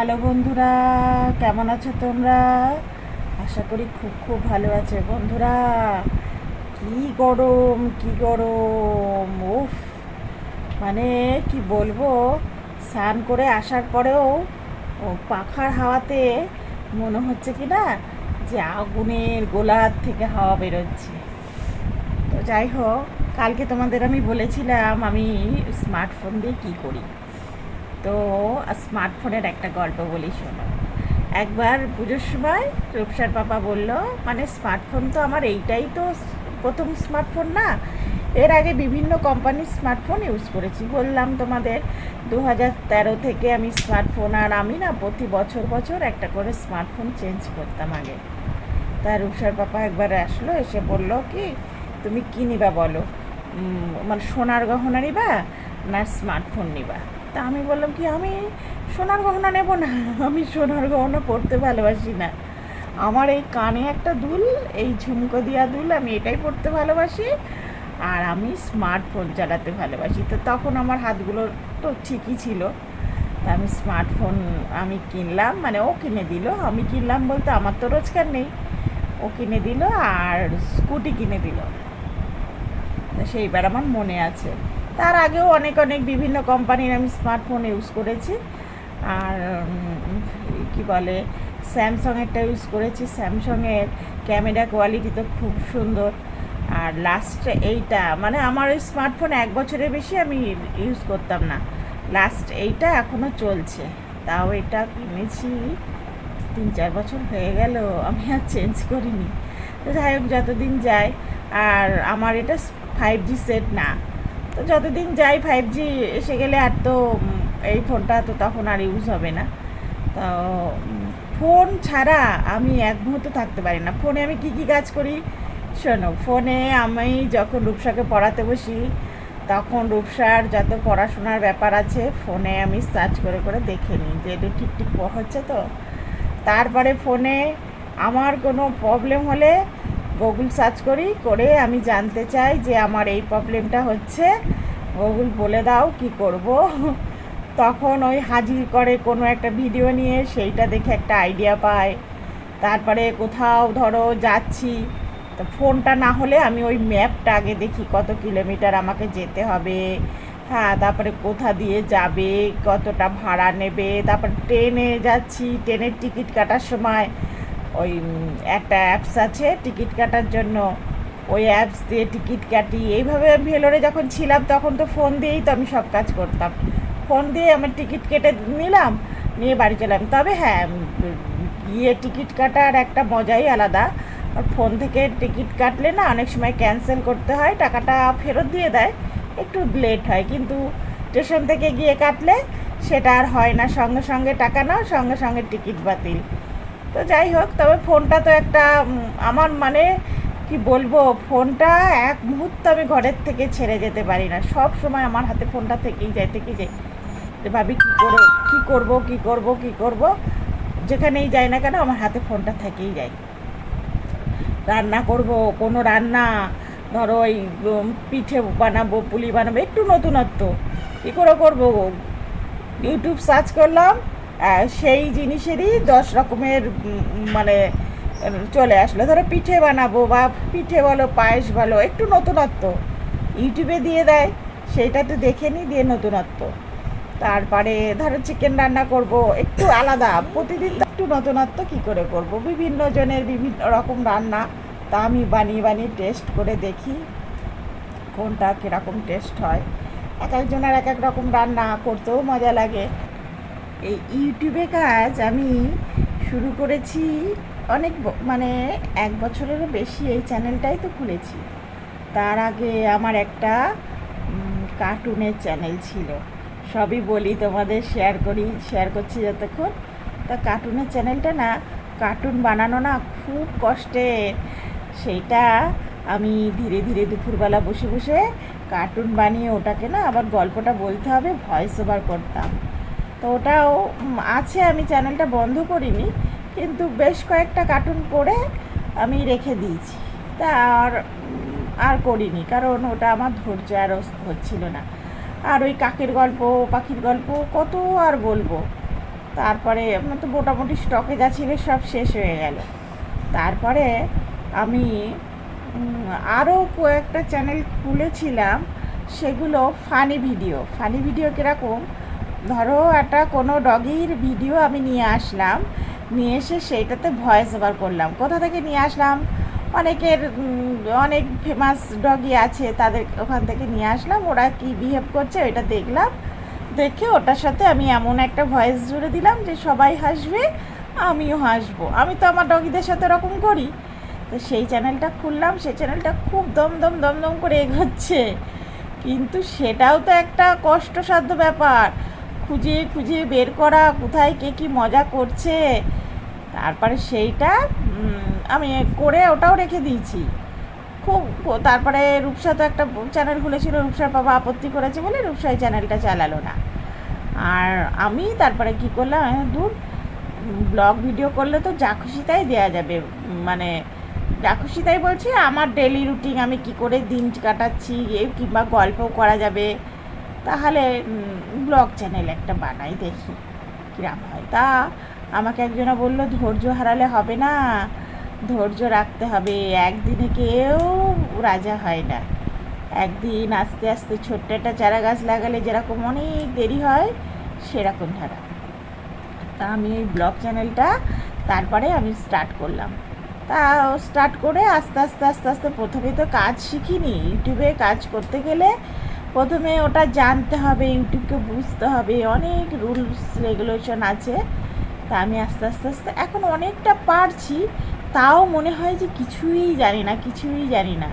Hello বন্ধুরা, কেমন আছো তোমরা? আশা করি খুব খুব ভালো আছে। বন্ধুরা, কি গরম কি গরম, উফ! মানে কি বলব, স্নান করে আসার পরেও ও পাখার হাওয়াতে মনে হচ্ছে কি না, যে আগুনের গোলার থেকে হাওয়া বেরোচ্ছে। তো যাই হোক, কালকে তোমাদের আমি বলেছিলাম আমি স্মার্টফোন দিয়ে কী করি। তো স্মার্টফোনের একটা গল্প বলি শোনো। একবার পুজোর সময় রূপসার পাপা বলল মানে স্মার্টফোন তো আমার এইটাই তো প্রথম স্মার্টফোন না। এর আগে বিভিন্ন কোম্পানির স্মার্টফোন ইউজ করেছি। বললাম তোমাদের দু তেরো থেকে আমি স্মার্টফোন আর আমি না প্রতি বছর বছর একটা করে স্মার্টফোন চেঞ্জ করতাম আগে। তা রূপসার পাপা একবার আসলো, এসে বলল, কি, তুমি কী নিবা বলো? মানে সোনার গহনা নিবা না স্মার্টফোন নিবা? তা আমি বললাম কি, আমি সোনার গহনা নেব না, আমি সোনার গহনা পরতে ভালোবাসি না। আমার এই কানে একটা দুল, এই ঝুমকো দিয়া দুল, আমি এটাই পরতে ভালোবাসি। আর আমি স্মার্টফোন চালাতে ভালোবাসি। তো তখন আমার হাতগুলো তো ঠিকই ছিল। তা আমি স্মার্টফোন আমি কিনলাম মানে ও কিনে দিল। আমি কিনলাম বলতে আমার তো রোজগার নেই। ও কিনে দিল আর স্কুটি কিনে দিল। সেইবার আমার মনে আছে। তার আগেও অনেক অনেক বিভিন্ন কোম্পানির আমি স্মার্টফোন ইউজ করেছি। আর কি বলে স্যামসংয়েরটা ইউজ করেছি। স্যামসংয়ের ক্যামেরা কোয়ালিটি তো খুব সুন্দর। আর লাস্ট এইটা মানে আমার ওই স্মার্টফোন এক বছরের বেশি আমি ইউজ করতাম না। লাস্ট এইটা এখনও চলছে। তাও এটা কিনেছি, তিন, চার বছর হয়ে গেল, আমি আর চেঞ্জ করিনি। তো যাই হোক, যতদিন যায়, আর আমার এটা ফাইভ জি সেট না। তো যতদিন যাই ফাইভ জি এসে গেলে আর তো এই ফোনটা তো তখন আর ইউজ হবে না। তো ফোন ছাড়া আমি এক মুহূর্ত থাকতে পারি না। ফোনে আমি কী কী কাজ করি? শোনো, ফোনে আমি যখন রূপসাকে পড়াতে বসি, তখন রূপসার যত পড়াশোনার ব্যাপার আছে, ফোনে আমি সার্চ করে করে দেখে নিই যে এটা ঠিক ঠিক হচ্ছে তো। তারপরে ফোনে আমার কোনো প্রবলেম হলে গুগল সার্চ করি, করে আমি জানতে চাই যে আমার এই প্রবলেমটা হচ্ছে। গুগল বলে দাও কি করব। তখন ওই হাজির করে কোনো একটা ভিডিও নিয়ে সেইটা দেখে একটা আইডিয়া পাই তারপরে কোথাও ধরো যাচ্ছি, তো ফোনটা না হলে আমি ওই ম্যাপটা আগে দেখি কত কিলোমিটার আমাকে যেতে হবে। হ্যাঁ তারপরে কোথা দিয়ে যাবে, কতটা ভাড়া নেবে, তারপর ট্রেনে যাচ্ছি, ট্রেনের টিকিট কাটার সময়। ওই একটা অ্যাপস আছে টিকিট কাটার জন্য। ওই অ্যাপস দিয়ে টিকিট কাটি। এইভাবে ভেলোরে যখন ছিলাম, তখন তো ফোন দিয়েই তো আমি সব কাজ করতাম। ফোন দিয়ে আমার টিকিট কেটে নিলাম, নিয়ে বাড়ি চলাম তবে হ্যাঁ গিয়ে টিকিট কাটার একটা মজাই আলাদা। আর ফোন থেকে টিকিট কাটলে না, অনেক সময় ক্যান্সেল করতে হয়, টাকাটা ফেরত দিয়ে দেয়। একটু লেট হয়। কিন্তু স্টেশন থেকে গিয়ে কাটলে সেটা আর হয় না। সঙ্গে সঙ্গে টাকা নাও, সঙ্গে সঙ্গে টিকিট বাতিল। তো যাই হোক, তবে ফোনটা তো একটা আমার মানে কি বলব, ফোনটা এক মুহূর্ত আমি ঘরের থেকে ছেড়ে যেতে পারি না। সব সময় আমার হাতে ফোনটা থেকেই যায় থেকেই যায়। ভাবি, কী করব কী করব কী করব কী করব? যেখানেই যাই না কেন, আমার হাতে ফোনটা থেকেই যায়। রান্না করব, কোনো রান্না, ধরো ওই পিঠে বানাবো, পুলি বানাবো, একটু নতুনত্ব। কী করে করব ইউটিউব সার্চ করলাম সেই জিনিসেরই দশ রকমের মানে চলে আসলো। ধরো পিঠে বানাবো বা পিঠে বলো, পায়েস বলো, একটু নতুনত্ব। ইউটিউবে দিয়ে দেয় সেইটা তো দেখে নিই দিয়ে নতুনত্ব। তারপরে ধরো চিকেন রান্না করব, একটু আলাদা। প্রতিদিন একটু নতুনত্ব কী করে করব? বিভিন্ন জনের বিভিন্ন রকম রান্না। তা আমি বানিয়ে বানিয়ে টেস্ট করে দেখি, কোনটা কীরকম টেস্ট হয়। এক একজনের এক এক রকম রান্না, করতেও মজা লাগে। এই ইউটিউবে কাজ আমি শুরু করেছি অনেক মানে এক বছরেরও বেশি এই চ্যানেলটাই তো খুলেছি। তার আগে আমার একটা কার্টুনের চ্যানেল ছিল। সবই বলি তোমাদের শেয়ার করি শেয়ার করছি যতক্ষণ। তা কার্টুনের চ্যানেলটা না কার্টুন বানানো না খুব কষ্টে। সেইটা আমি ধীরে ধীরে দুপুরবেলা বসে বসে কার্টুন বানিয়ে ওটাকে না আবার গল্পটা বলতে হবে ভয়েস ওভার করতাম। তো ওটাও আছে, আমি চ্যানেলটা বন্ধ করিনি, কিন্তু বেশ কয়েকটা কার্টুন করে আমি রেখে দিয়েছি। তা আর আর করিনি, কারণ ওটা আমার ধৈর্য আরও হচ্ছিল না। আর ওই কাকের গল্প, পাখির গল্প, কত আর বলব? তারপরে আমার তো মোটামুটি স্টকে যা ছিল সব শেষ হয়ে গেল। তারপরে আমি আরও কয়েকটা চ্যানেল খুলেছিলাম, সেগুলো ফানি ভিডিও ফানি ভিডিও কীরকম? ধরো একটা কোনো ডগির ভিডিও আমি নিয়ে আসলাম, নিয়ে এসে সেইটাতে ভয়েস ওভার করলাম। কোথা থেকে নিয়ে আসলাম? অনেকের অনেক ফেমাস ডগি আছে, তাদের ওখান থেকে নিয়ে আসলাম। ওরা কি বিহেভ করছে ওইটা দেখলাম। দেখে ওটার সাথে আমি এমন একটা ভয়েস জুড়ে দিলাম যে সবাই হাসবে, আমিও হাসবো। আমি তো আমার ডগিদের সাথে ওরকম করি। তো সেই চ্যানেলটা খুললাম, সেই চ্যানেলটা খুব দমদম দমদম করে এগোচ্ছে। কিন্তু সেটাও তো একটা কষ্টসাধ্য ব্যাপার। খুঁজে খুঁজে বের করা, কোথায় কে কী মজা করছে, তারপরে সেইটা আমি করে ওটাও রেখে দিয়েছি। খুব, তারপরে রূপসা তো একটা চ্যানেল খুলেছিল, রূপসার বাবা আপত্তি করেছে বলে রূপসা এই চ্যানেলটা চালালো না। আর আমি তারপরে কি করলাম দূর, ব্লগ ভিডিও করলে তো যা খুশি তাই দেওয়া যাবে মানে যা খুশি তাই বলছি, আমার ডেলি রুটিন আমি কি করে দিন কাটাচ্ছি কিংবা গল্পও করা যাবে তাহলে ব্লগ চ্যানেল একটা বানাই দেখি, কিরাম হয়। তা আমাকে একজনা বলল, ধৈর্য হারালে হবে না, ধৈর্য রাখতে হবে। একদিনে কেউ রাজা হয় না। একদিন আস্তে আস্তে ছোট্ট একটা চারা গাছ লাগালে যেরকম অনেক দেরি হয়, সেরকম ধারা তা আমি এই ব্লগ চ্যানেলটা তারপরে আমি স্টার্ট করলাম। তা স্টার্ট করে আস্তে আস্তে আস্তে আস্তে প্রথমে তো কাজ শিখিনি। ইউটিউবে কাজ করতে গেলে প্রথমে ওটা জানতে হবে, ইউটিউবকে বুঝতে হবে, অনেক রুলস, রেগুলেশন আছে। তা আমি আস্তে আস্তে আস্তে এখন অনেকটা পারছি, তাও মনে হয় যে কিছুই জানি না, কিছুই জানি না।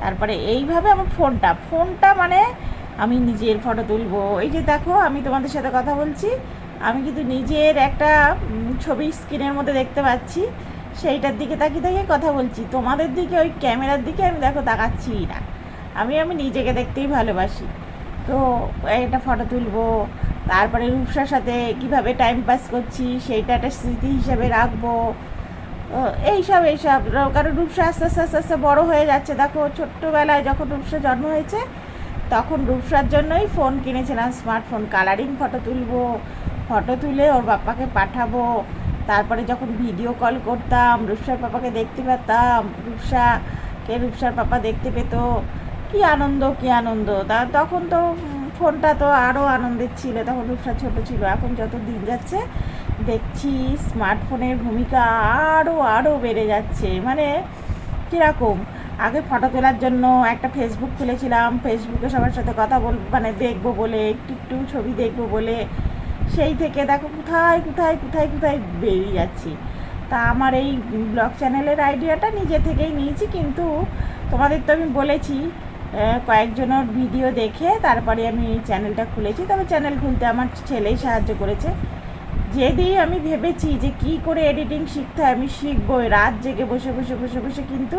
তারপরে এইভাবে আমার ফোনটা ফোনটা মানে আমি নিজের ফটো তুলবো। এই যে দেখো, আমি তোমাদের সাথে কথা বলছি, আমি কিন্তু নিজের একটা ছবি স্ক্রিনের মধ্যে দেখতে পাচ্ছি, সেইটার দিকে তাকিয়ে তাকিয়ে কথা বলছি। তোমাদের দিকে, ওই ক্যামেরার দিকে আমি দেখো তাকাচ্ছি না। আমি আমি নিজেকে দেখতেই ভালোবাসি। তো একটা ফটো তুলবো, তারপরে রূপসার সাথে কীভাবে টাইম পাস করছি, সেইটা একটা স্মৃতি হিসেবে রাখব। এইসব এইসব। কারণ রূপসা আস্তে আস্তে আস্তে আস্তে বড়ো হয়ে যাচ্ছে। দেখো, ছোট্টবেলায় যখন রূপসা জন্ম হয়েছে, তখন রূপসার জন্যই ফোন কিনেছিলাম স্মার্টফোন কালারিং ফটো তুলবো ফটো তুলে ওর বাপ্পাকে পাঠাবো। তারপরে যখন ভিডিও কল করতাম, রূপসার পাপাকে দেখতে পেতাম রূপসাকে রূপসার পাপা দেখতে পেতো। কি আনন্দ কি আনন্দ? তা তখন তো ফোনটা তো আরও আনন্দের ছিল, তখন রূপসা ছোট ছিল। এখন যত দিন যাচ্ছে, দেখছি স্মার্টফোনের ভূমিকা আরও আরও বেড়ে যাচ্ছে। মানে কীরকম? আগে ফটো তোলার জন্য একটা ফেসবুক খুলেছিলাম ফেসবুকে সবার সাথে কথা বল মানে দেখব বলে, একটু একটু ছবি দেখব বলে। সেই থেকে দেখো কোথায় কোথায় কোথায় কোথায় বেরিয়ে যাচ্ছি। তা আমার এই ব্লগ চ্যানেলের আইডিয়াটা নিজে থেকেই নিয়েছি, কিন্তু তোমাদের তো আমি বলেছি কয়েকজনের ভিডিও দেখে তারপরে আমি চ্যানেলটা খুলেছি। তবে চ্যানেল খুলতে আমার ছেলেই সাহায্য করেছে। যেদিন আমি ভেবেছি যে কি করে এডিটিং শিখতে হয়, আমি শিখবই। রাত জেগে বসে বসে বসে বসে কিন্তু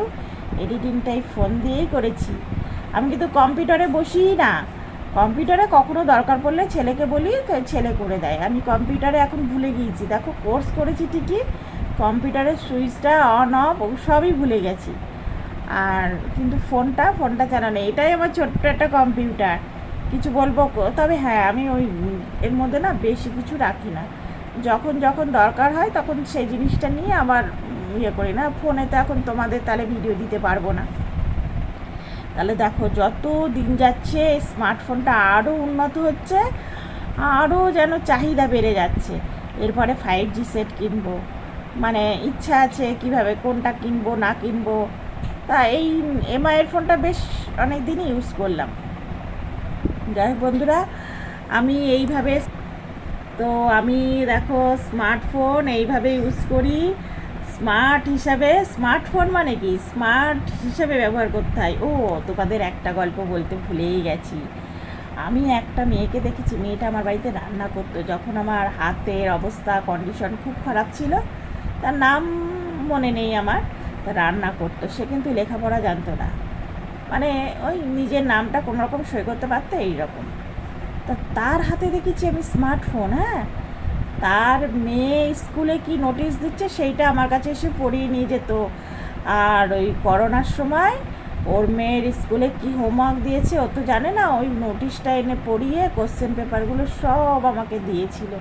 এডিটিংটাই ফোন দিয়েই করেছি। আমি কিন্তু কম্পিউটারে বসিই না। কম্পিউটারে কখনো দরকার পড়লে ছেলেকে বলি ছেলে করে দেয়। আমি কম্পিউটারে এখন ভুলে গিয়েছি। দেখো, কোর্স করেছি ঠিকই, কম্পিউটারের সুইচটা অন, অফ সবই ভুলে গেছি। আর কিন্তু ফোনটা ফোনটা চালানো এটাই আমার ছোট্ট একটা কম্পিউটার। কিছু বলব? তবে হ্যাঁ আমি ওই, এর মধ্যে না বেশি কিছু রাখি না। যখন যখন দরকার হয় তখন সেই জিনিসটা নিয়ে আবার ইয়ে করি না। ফোনে তো এখন তোমাদের তাহলে ভিডিও দিতে পারব না। তাহলে দেখো, যত দিন যাচ্ছে স্মার্টফোনটা আরও উন্নত হচ্ছে আরও যেন চাহিদা বেড়ে যাচ্ছে। এরপরে ফাইভ জি সেট কিনবো। মানে ইচ্ছা আছে কীভাবে কোনটা কিনবো, না কিনবো। তা এই এমআইয়ের ফোনটা বেশ অনেক দিনই ইউজ করলাম। যাই হোক বন্ধুরা, আমি এইভাবে, তো আমি দেখো স্মার্টফোন এইভাবে ইউজ করি। স্মার্ট হিসাবে স্মার্টফোন মানে কি? স্মার্ট হিসাবে ব্যবহার করতে হয়। ও, তোমাদের একটা গল্প বলতে ভুলেই গেছি। আমি একটা মেয়েকে দেখেছি, মেয়েটা আমার বাড়িতে রান্না করতো। যখন আমার হাতের অবস্থা কন্ডিশন খুব খারাপ ছিল, তার নাম মনে নেই আমার। রান্না করতো, সে কিন্তু লেখাপড়া জানতো না। মানে ওই নিজের নামটা কোনো রকম সই করতে পারতো এইরকম। তা তার হাতে দেখেছি আমি স্মার্টফোন হ্যাঁ? তার মেয়ে স্কুলে কি নোটিশ দিচ্ছে সেইটা আমার কাছে এসে পড়িয়ে নিয়ে যেত। আর ওই করোনার সময় ওর মেয়ের স্কুলে কি হোমওয়ার্ক দিয়েছে ও তো জানে না, ওই নোটিশটা এনে পড়িয়ে কোশ্চেন পেপারগুলো সব আমাকে দিয়েছিল।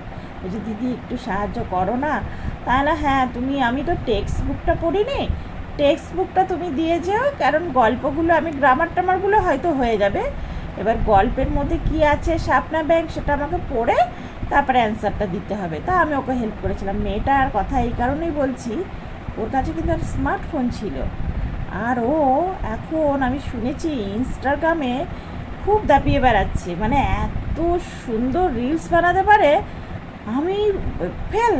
বলছি, দিদি, একটু সাহায্য করো না। তাহলে হ্যাঁ তুমি, আমি তো টেক্সট বুকটা পড়িনি টেক্সট বুকটা তুমি দিয়ে যেও, কারণ গল্পগুলো আমি গ্রামার টামারগুলো হয়তো হয়ে যাবে। এবার গল্পের মধ্যে কি আছে, সাপনা ব্যাংক, সেটা আমাকে পড়ে তারপরে অ্যান্সারটা দিতে হবে। তা আমি ওকে হেল্প করেছিলাম। মেয়েটার কথা এই কারণেই বলছি, ওর কাছে কিন্তু একটা স্মার্টফোন ছিল। আর ও এখন আমি শুনেছি ইনস্টাগ্রামে খুব দাপিয়ে বেড়াচ্ছে। মানে এত সুন্দর রিলস বানাতে পারে, আমি, ফেল।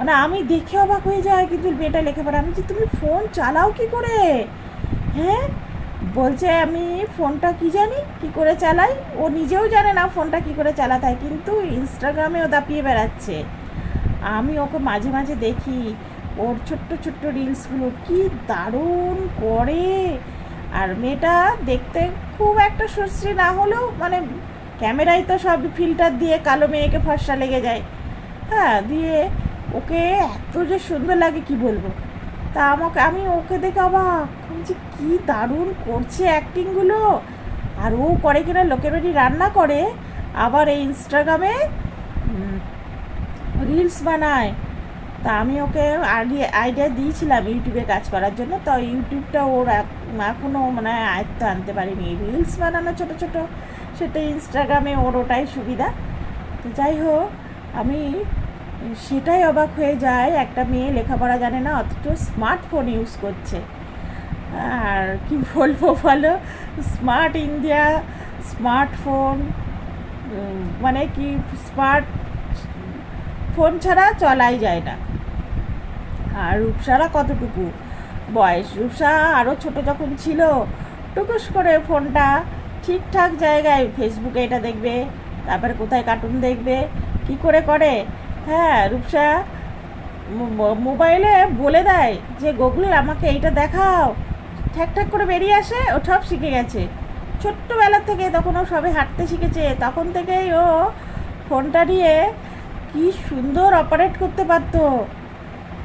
মানে আমি দেখে অবাক হয়ে যাই কিন্তু মেয়েটা লেখে পারে আমি যে, তুমি ফোন চালাও কি করে? হ্যাঁ? বলছে, আমি ফোনটা কি জানি? কি করে চালাই? ও নিজেও জানে না ফোনটা কি করে চালাতে হয় কিন্তু ইনস্টাগ্রামেও দাপিয়ে বেড়াচ্ছে। আমি ওকে মাঝে মাঝে দেখি, ওর ছোট্ট ছোট্ট রিলসগুলো কি দারুণ করে। আর মেয়েটা দেখতে খুব একটা সুশ্রী না হলেও মানে ক্যামেরায় তো সব ফিল্টার দিয়ে কালো মেয়েকে ফর্সা লেগে যায়। হ্যাঁ দিয়ে ওকে এত যে সুন্দর লাগে, কি বলব? তা আমাকে, আমি ওকে দেখে অবাক। যে কী দারুণ করছে অ্যাক্টিংগুলো আর ও করে কিনা, লোকের বাড়ি রান্না করে, আবার এই ইনস্টাগ্রামে রিলস বানায়। তা আমি ওকে আগে আইডিয়া দিয়েছিলাম ইউটিউবে কাজ করার জন্য। তো ইউটিউবটা ওর এখনও মানে আয়ত্ত আনতে পারিনি। রিলস বানানো ছোট ছোট, সেটা ইনস্টাগ্রামে ওর ওটাই সুবিধা। তো যাই হোক, আমি সেটাই অবাক হয়ে যায়। একটা মেয়ে লেখাপড়া জানে না, অথচ স্মার্টফোন ইউজ করছে। আর কি বলব বলো? স্মার্ট ইন্ডিয়া স্মার্টফোন মানে কি স্মার্ট ফোন ছাড়া চলাই যায় না। আর রূপসারা কতটুকু বয়স? রূপসা আরও ছোট যখন ছিল, টুকুস করে ফোনটা ঠিকঠাক জায়গায় ফেসবুকে এটা দেখবে, তারপরে কোথায় কার্টুন দেখবে, কি করে করে? হ্যাঁ রূপসা মোবাইলে বলে দেয় যে গুগল আমাকে এইটা দেখাও। ঠ্যাক ঠ্যাক করে বেরিয়ে আসে, ও সব শিখে গেছে। ছোট্টবেলা থেকে তখন ও সবে হাঁটতে শিখেছে। তখন থেকেই ও ফোনটা নিয়ে কি সুন্দর অপারেট করতে পারতো।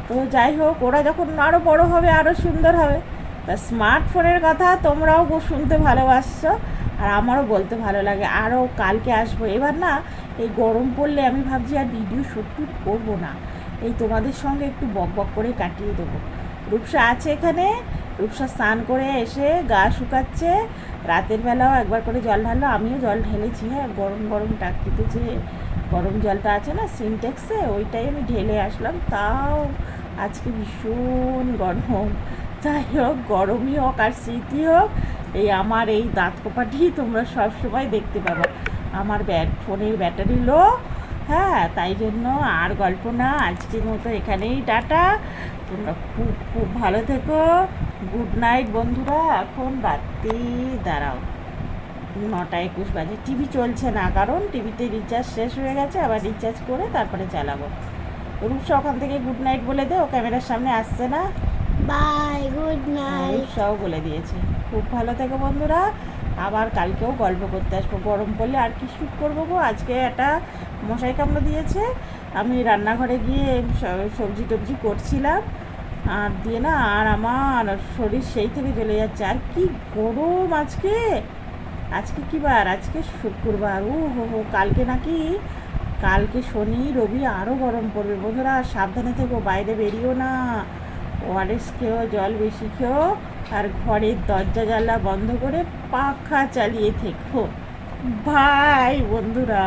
তো যাই হোক, ওরা যখন আরও বড় হবে আরও সুন্দর হবে। তা স্মার্টফোনের কথা তোমরাও শুনতে ভালোবাসছো, আর আমারও বলতে ভালো লাগে। আরও কালকে আসব। এবার না এই গরম পড়লে আমি ভাবছি আর ভিডিও শ্যুট করব না। এই তোমাদের সঙ্গে একটু বক বক করে কাটিয়ে দেবো। রূপসা আছে এখানে? রূপসা স্নান করে এসে গা শুকাচ্ছে। রাতের বেলাও একবার করে জল ঢাললো, আমিও জল ঢেলেছি হ্যাঁ গরম গরম টাকিতে যে গরম জলটা আছে না, সিনটেক্সে? ওইটাই আমি ঢেলে আসলাম, তাও আজকে ভীষণ গরম। যাই হোক, গরমই হোক আর শীতই হোক, এই আমার এই দাঁত কোপাটি তোমরা সবসময় দেখতে পাবে। আমার ব্যাট ফোনের ব্যাটারি লো হ্যাঁ তাই জন্য আর গল্প না। আজকের মতো এখানেই টাটা। তোমরা খুব খুব ভালো থেকো। গুড নাইট বন্ধুরা। এখন রাত্রি দাঁড়াও। নটা একুশ বাজে। টিভি চলছে না কারণ টিভিতে রিচার্জ শেষ হয়ে গেছে আবার রিচার্জ করে তারপরে চালাবো। রূপসা ওখান থেকে গুড নাইট বলে দে ও ক্যামেরার সামনে আসছে না। বাই গুড নাইট রূপসাও বলে দিয়েছে। খুব ভালো থেকো বন্ধুরা। আবার কালকেও গল্প করতে আসব। গরম পড়লে আর কি শ্যুট করব গো? আজকে একটা মশাই কামড় দিয়েছে। আমি রান্নাঘরে গিয়ে সবজি টবজি করছিলাম। আর দিয়ে না, আর আমার শরীর সেই থেকে চলে যাচ্ছে। আর কি গরম আজকে! আজকে কি বার? আজকে শুক্রবার। ও হো হো কালকে নাকি, কালকে শনি, রবি আরও গরম পড়বে। বন্ধুরা, সাবধানে থেকো, বাইরে বেরিও না। ওআরএস খেও, জল বেশি খেও। আর ঘরের দরজা জ্বালা বন্ধ করে পাখা চালিয়ে থেকো। ভাই বন্ধুরা।